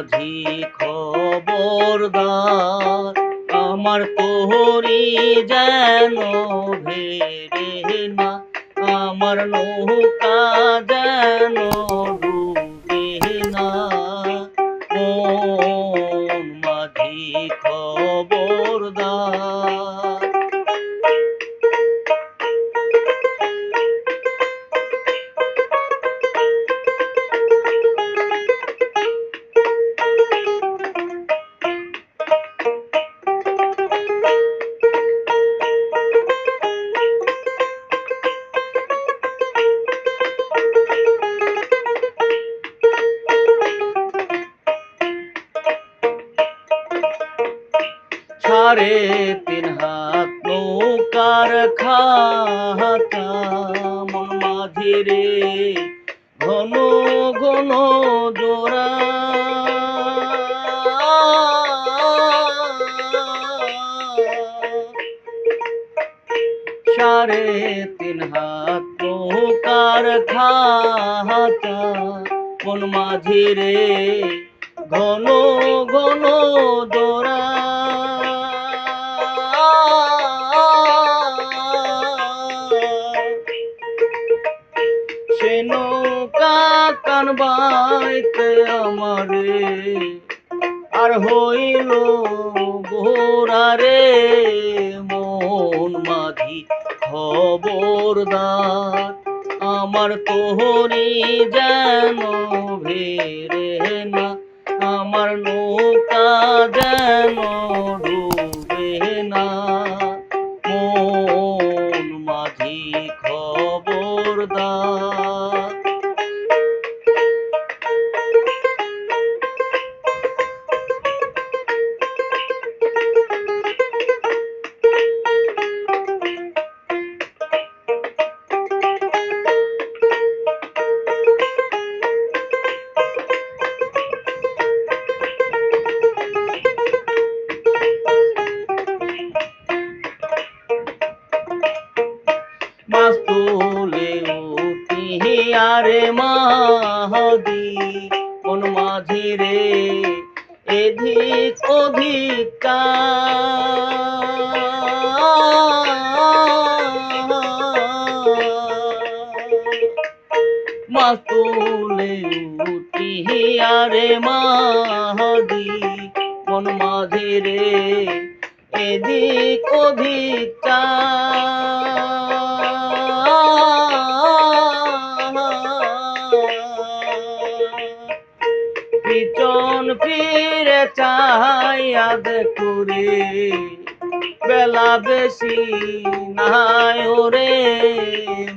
মাঝি খবরদার। আমার তোহরি যেন ভেরে না আমার নৌকা যেন ডুব সাড়ে তিন হাত নৌকার খাতা মন মাঝে রে ঘন ঘন তিন হাত খাতা মন মাঝে রে ঘন ঘন জোড়া নৌকা কানবাইতে আমারে। আর হইল গোরা রে মন মাঝি খবরদার। আমার তোহরি যেন ভেরে না, আমার নৌকা যেন আরে মাহদি কোন মাঝি রে এধিক অধিকা মাছ তুলে উঠি আরে মাহদি কোন মাঝি রে, এদিক ওদিক ফিরে চাইয়াদ করে। বেলা বেশি নাই ওরে,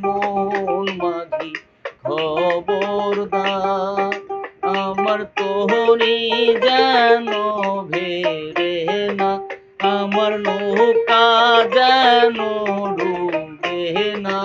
মন মাঝি খবরদার। আমার তোহরি যেন ভেরে না, আমার নৌকা যেন ডুবে না।